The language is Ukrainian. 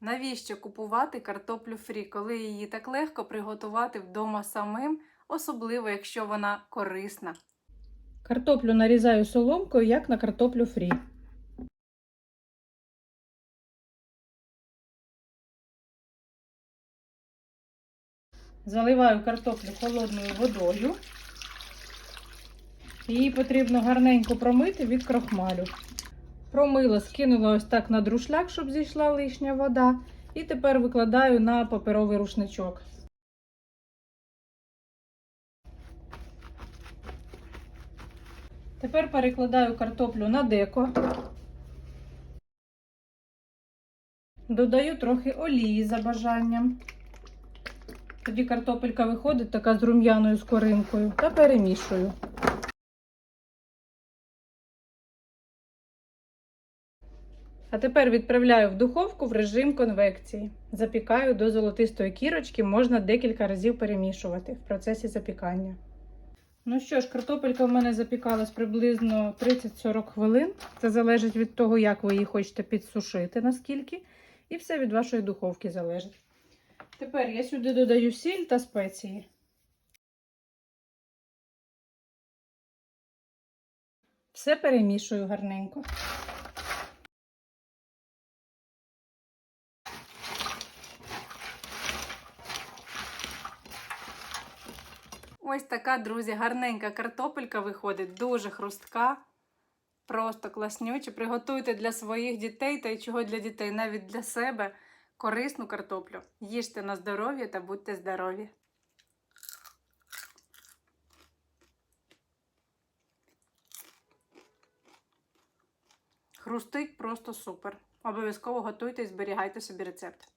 Навіщо купувати картоплю фрі, коли її так легко приготувати вдома самим, особливо якщо вона корисна? Картоплю нарізаю соломкою, як на картоплю фрі. Заливаю картоплю холодною водою. Її потрібно гарненько промити від крохмалю. Промила, скинула ось так на друшляк, щоб зійшла лишня вода. І тепер викладаю на паперовий рушничок. Тепер перекладаю картоплю на деко. Додаю трохи олії за бажанням. Тоді картопелька виходить така з рум'яною скоринкою та перемішую. А тепер відправляю в духовку в режим конвекції. Запікаю до золотистої кірочки, можна декілька разів перемішувати в процесі запікання. Ну що ж, картопелька в мене запікалась приблизно 30-40 хвилин. Це залежить від того, як ви її хочете підсушити, наскільки. І все від вашої духовки залежить. Тепер я сюди додаю сіль та спеції. Все перемішую гарненько. Ось така, друзі, гарненька картопелька виходить, дуже хрустка, просто класнюча. Приготуйте для своїх дітей та й чого для дітей, навіть для себе корисну картоплю. Їжте на здоров'я та будьте здорові! Хрустить просто супер. Обов'язково готуйте і зберігайте собі рецепт.